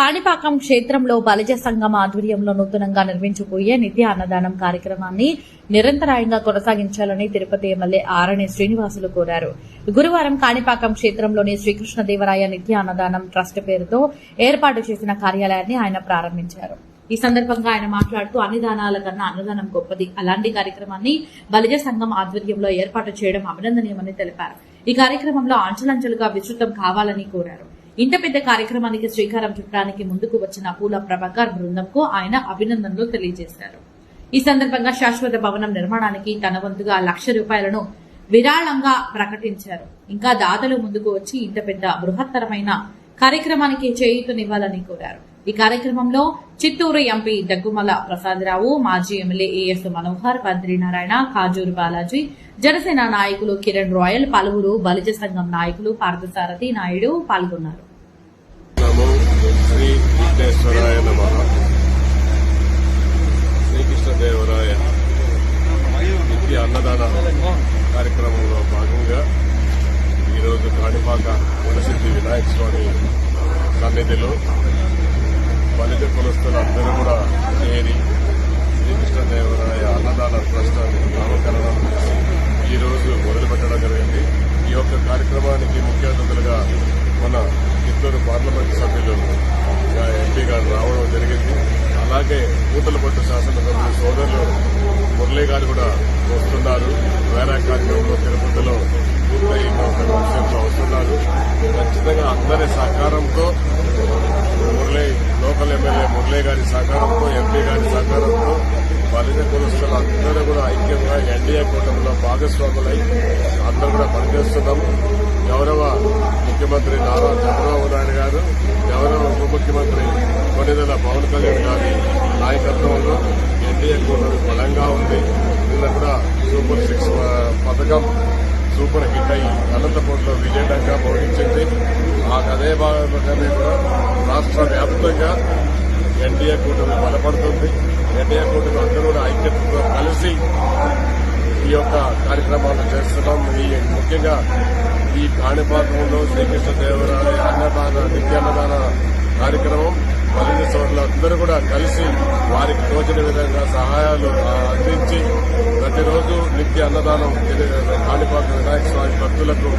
కాణిపాకం క్షేత్రంలో బలిజ సంఘం ఆధ్వర్యంలో నూతనంగా నిర్మించబోయే నిత్య అన్నదానం కార్యక్రమాన్ని నిరంతరాయంగా కొనసాగించాలని తిరుపతి ఎమ్మెల్యే ఆరణి శ్రీనివాసులు కోరారు. గురువారం కాణిపాకం క్షేత్రంలోని శ్రీకృష్ణదేవరాయ నిత్య అన్నదానం ట్రస్ట్ పేరుతో ఏర్పాటు చేసిన కార్యాలయాన్ని ఆయన ప్రారంభించారు. ఈ సందర్భంగా ఆయన మాట్లాడుతూ అన్ని దానాల కన్నా అన్నదానం గొప్పది. అలాంటి కార్యక్రమాన్ని బలిజ సంఘం ఆధ్వర్యంలో ఏర్పాటు చేయడం అభినందనీయమని తెలిపారు. ఈ కార్యక్రమంలో అంచెలంచెలుగా విస్తృతం కావాలని కోరారు. ఇంత పెద్ద కార్యక్రమానికి శ్రీకారం చుట్టడానికి ముందుకు వచ్చిన పూల ప్రభాకర్ బృందంకు ఆయన అభినందనలు తెలియజేశారు. ఈ సందర్భంగా శాశ్వత భవనం నిర్మాణానికి తన వంతుగా లక్ష రూపాయలను విరాళంగా ప్రకటించారు. ఇంకా దాతలు ముందుకు వచ్చి ఇంత పెద్ద బృహత్తరమైన కార్యక్రమానికి చేయూతనివ్వాలని కోరారు. ఈ కార్యక్రమంలో చిత్తూరు ఎంపీ దగ్గుమల ప్రసాదరావు మాజీ MLA A S Manohar Badrinarayana Kajuru Balaji Janasena నాయకులు కిరణ్ రాయల్ పలువురు బలిజ సంఘం నాయకులు పార్థసారథి నాయుడు పాల్గొన్నారు. కృష్ణదేవరాయ నిత్య అన్నదాన కార్యక్రమంలో భాగంగా ఈరోజు కాణిపాక వనసిద్ధి వినాయక స్వామి సన్నిధిలో బలిజ కులస్తులందరూ కూడా చేరి శ్రీకృష్ణదేవరాయ అన్నదాన ట్రస్ట్ నామకరణం చేసి ఈరోజు మొదలుపెట్టడం జరిగింది. ఈ యొక్క కార్యక్రమానికి ముఖ్య అతిథులుగా మన ఇద్దరు పార్లమెంట్ సభ్యులు ఇంకా ఎంపీ గారు రావడం జరిగింది అలాగే కూతలపట్టు శాసనసభ్యులు సోదరులు మురళీ గారు కూడా వస్తున్నారు. వేరే కార్యక్రమంలో తిరుపతిలో పూర్తయి విషయంలో వస్తున్నారు. ఖచ్చితంగా అందరి సహకారంతో మురళీ లోకల్ ఎమ్మెల్యే మురళీ గారి సహకారంతో ఎంపీ గారి సహకారంతో బలిజ కులస్తులు అందరూ కూడా ఐక్యంగా ఎన్డీఏ కూటమిలో భాగస్వాములై అందరూ కూడా పనిచేస్తున్నాం. గౌరవ ముఖ్యమంత్రి నారా చంద్రబాబు నాయుడు గారు గౌరవ ఉప ముఖ్యమంత్రి కొన్నిదల పవన్ కళ్యాణ్ గారి నాయకత్వంలో ఎన్డీఏ కూటమి బలంగా ఉంది. నిన్న కూడా సూపర్ సిక్స్ పథకం సూపర్ హిట్ అయ్యి అనంతపురంలో విజయవంతంగా మోగించింది. మాకు అదే భాగంగానే కూడా రాష్ట్ర వ్యాప్తంగా ఎన్డీఏ కూటమి బలపడుతుంది. ఎన్డీఏ కూటమి అందరూ కూడా ఐక్యతతో కలిసి ఈ యొక్క కార్యక్రమాలు చేస్తున్నాం. ఈ ముఖ్యంగా ఈ కాణిపాకంలో శ్రీకృష్ణదేవరాయ అన్నదాన నిత్యాన్నదాన కార్యక్రమం బలిజ అందరూ కూడా కలిసి వారికి తోచిన విధంగా సహాయాలు అందించి ప్రతిరోజు నిత్య అన్నదానం కాణిపాక వినాయక స్వామి భక్తులకు